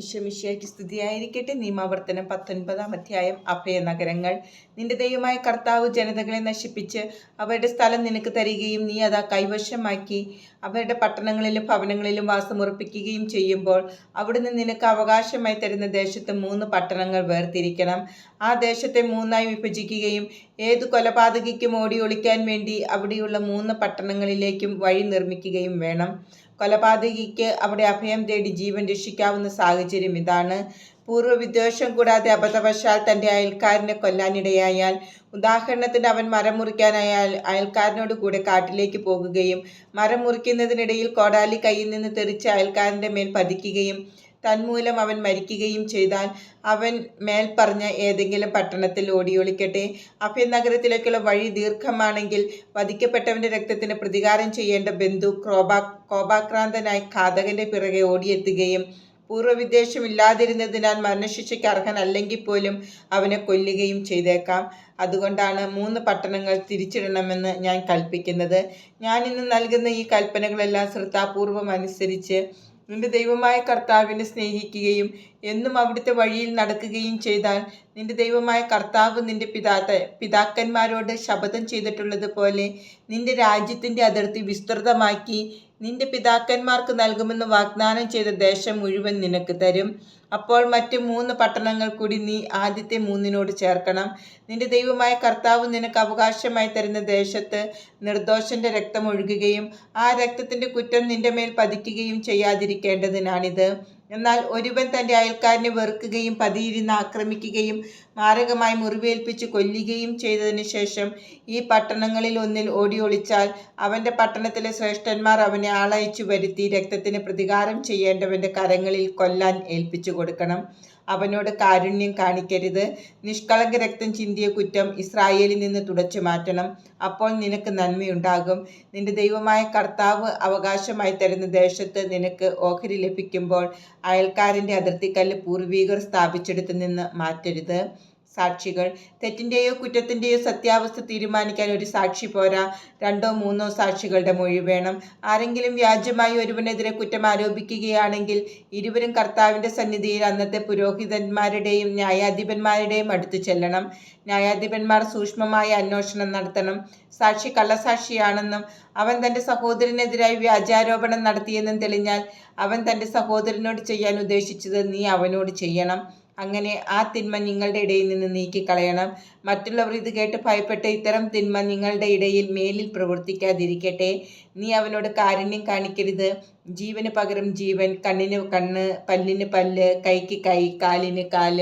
ഈശ്വമിഷ്യായ്ക്ക് സ്തുതിയായിരിക്കട്ടെ. നിയമാവർത്തനം പത്തൊൻപതാം അധ്യായം. അഭയനഗരങ്ങൾ നിന്റെ ദൈവമായ കർത്താവ് ജനതകളെ നശിപ്പിച്ച് അവരുടെ സ്ഥലം നിനക്ക് തരികയും നീ അതാ കൈവശമാക്കി അവരുടെ പട്ടണങ്ങളിലും ഭവനങ്ങളിലും വാസമുറപ്പിക്കുകയും ചെയ്യുമ്പോൾ അവിടുന്ന് നിനക്ക് അവകാശമായി തരുന്ന ദേശത്ത് മൂന്ന് പട്ടണങ്ങൾ വേർതിരിക്കണം. ആ ദേശത്തെ മൂന്നായി വിഭജിക്കുകയും ഏതു കൊലപാതകയ്ക്കും ഓടി ഒളിക്കാൻ വേണ്ടി അവിടെയുള്ള മൂന്ന് പട്ടണങ്ങളിലേക്കും വഴി നിർമ്മിക്കുകയും വേണം. കൊലപാതകിക്ക് അവിടെ അഭയം തേടി ജീവൻ രക്ഷിക്കാവുന്ന സാഹചര്യം ഇതാണ്. പൂർവ വിദ്വേഷം കൂടാതെ അബദ്ധവശാൽ തന്റെ അയൽക്കാരനെ കൊല്ലാനിടയായാൽ ഉദാഹരണത്തിന് അവൻ മരം മുറിക്കാനായാൽ അയൽക്കാരനോട് കൂടെ കാട്ടിലേക്ക് പോകുകയും മരം മുറിക്കുന്നതിനിടയിൽ കോടാലി കയ്യിൽ നിന്ന് തെറിച്ച് അയൽക്കാരന്റെ മേൽ പതിക്കുകയും തന്മൂലം അവൻ മരിക്കുകയും ചെയ്താൽ അവൻ മേൽപ്പറഞ്ഞ ഏതെങ്കിലും പട്ടണത്തിൽ ഓടിയൊളിക്കട്ടെ. അഭയനഗരത്തിലേക്കുള്ള വഴി ദീർഘമാണെങ്കിൽ വധിക്കപ്പെട്ടവന്റെ രക്തത്തിന് പ്രതികാരം ചെയ്യേണ്ട ബന്ധു ക്രോബാ കോപാക്രാന്തനായി ഘാതകന്റെ പിറകെ ഓടിയെത്തുകയും പൂർവവിദ്വേഷമില്ലാതിരുന്നതിനാൽ മരണശിക്ഷയ്ക്ക് അർഹനല്ലെങ്കിൽ പോലും അവനെ കൊല്ലുകയും ചെയ്തേക്കാം. അതുകൊണ്ടാണ് മൂന്ന് പട്ടണങ്ങൾ തിരിച്ചിടണമെന്ന് ഞാൻ കൽപ്പിക്കുന്നത്. ഞാൻ ഇന്ന് നൽകുന്ന ഈ കൽപ്പനകളെല്ലാം ശ്രദ്ധാപൂർവം അനുസരിച്ച് നിന്റെ ദൈവമായ കർത്താവിനെ സ്നേഹിക്കുകയും എന്നും അവിടുത്തെ വഴിയിൽ നടക്കുകയും ചെയ്താൽ നിന്റെ ദൈവമായ കർത്താവ് നിന്റെ പിതാത്ത പിതാക്കന്മാരോട് ശപഥം ചെയ്തിട്ടുള്ളത് പോലെ നിന്റെ രാജ്യത്തിന്റെ അതിർത്തി വിസ്തൃതമാക്കി നിന്റെ പിതാക്കന്മാർക്ക് നൽകുമെന്ന് വാഗ്ദാനം ചെയ്ത ദേശം മുഴുവൻ നിനക്ക് തരും. അപ്പോൾ മറ്റ് മൂന്ന് പട്ടണങ്ങൾ കൂടി നീ ആദ്യത്തെ മൂന്നിനോട് ചേർക്കണം. നിന്റെ ദൈവമായ കർത്താവ് നിനക്ക് അവകാശമായി തരുന്ന ദേശത്ത് നിർദോഷന്റെ രക്തം ഒഴുകുകയും ആ രക്തത്തിന്റെ കുറ്റം നിന്റെ മേൽ പതിക്കുകയും ചെയ്യാതിരിക്കേണ്ടതിനാണിത്. എന്നാൽ ഒരുവൻ തന്റെ അയൽക്കാരനെ വെറുക്കുകയും പതിയിരുന്ന് ആക്രമിക്കുകയും മാരകമായി മുറിവേൽപ്പിച്ച് കൊല്ലുകയും ചെയ്തതിനു ശേഷം ഈ പട്ടണങ്ങളിൽ ഒന്നിൽ ഓടിയൊളിച്ചാൽ അവന്റെ പട്ടണത്തിലെ ശ്രേഷ്ഠന്മാർ അവനെ ആളയച്ചു വരുത്തി രക്തത്തിന് പ്രതികാരം ചെയ്യേണ്ടവന്റെ കരങ്ങളിൽ കൊല്ലാൻ ഏൽപ്പിച്ചു കൊടുക്കണം. അവനോട് കാരുണ്യം കാണിക്കരുത്. നിഷ്കളങ്ക രക്തം ചിന്തിയ കുറ്റം ഇസ്രായേലിൽ നിന്ന് തുടച്ചു മാറ്റണം. അപ്പോൾ നിനക്ക് നന്മയുണ്ടാകും. നിന്റെ ദൈവമായ കർത്താവ് അവകാശമായി തരുന്ന ദേശത്ത് നിനക്ക് ഓഹരി ലഭിക്കുമ്പോൾ അയൽക്കാരന്റെ അതിർത്തിക്കല്ല് പൂർവീകർ സ്ഥാപിച്ചെടുത്ത് നിന്ന് മാറ്റരുത്. സാക്ഷികൾ. തെറ്റിന്റെയോ കുറ്റത്തിന്റെയോ സത്യാവസ്ഥ തീരുമാനിക്കാൻ ഒരു സാക്ഷി പോരാ. രണ്ടോ മൂന്നോ സാക്ഷികളുടെ മൊഴി വേണം. ആരെങ്കിലും വ്യാജമായി ഒരുവനെതിരെ കുറ്റം ആരോപിക്കുകയാണെങ്കിൽ ഇരുവരും കർത്താവിന്റെ സന്നിധിയിൽ അന്നത്തെ പുരോഹിതന്മാരുടെയും ന്യായാധിപന്മാരുടെയും അടുത്തു ചെല്ലണം. ന്യായാധിപന്മാർ സൂക്ഷ്മമായ അന്വേഷണം നടത്തണം. സാക്ഷി കള്ളസാക്ഷിയാണെന്നും അവൻ തന്റെ സഹോദരനെതിരായി വ്യാജാരോപണം നടത്തിയെന്നും തെളിഞ്ഞാൽ അവൻ തന്റെ സഹോദരനോട് ചെയ്യാൻ ഉദ്ദേശിച്ചത് നീ അവനോട് ചെയ്യണം. അങ്ങനെ ആ തിന്മ നിങ്ങളുടെ ഇടയിൽ നിന്ന് നീക്കിക്കളയണം. മറ്റുള്ളവർ ഇത് കേട്ട് ഭയപ്പെട്ട് ഇത്തരം തിന്മ നിങ്ങളുടെ ഇടയിൽ മേലിൽ പ്രവർത്തിക്കാതിരിക്കട്ടെ. നീ അവനോട് കാരുണ്യം കാണിക്കരുത്. ജീവന് പകരം ജീവൻ കണ്ണിന് കണ്ണ് പല്ലിന് പല്ല് കൈക്ക് കൈ കാലിന് കാൽ.